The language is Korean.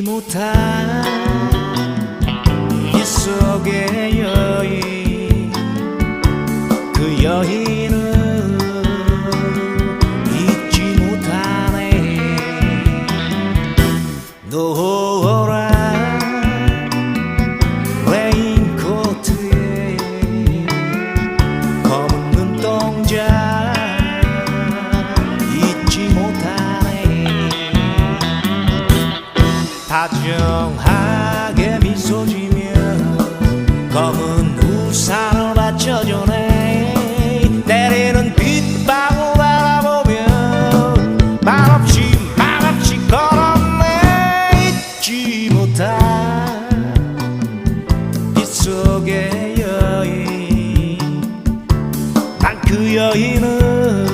못한 이 속의 여인 그 여인은 잊지 못하네. 노 다정하게 미소 지며 검은 우산을 받쳐주네. 내리는 빗방울 바라보며 말없이 말없이 걸었네. 잊지 못한 빛 속의 여인. 난 그 여인은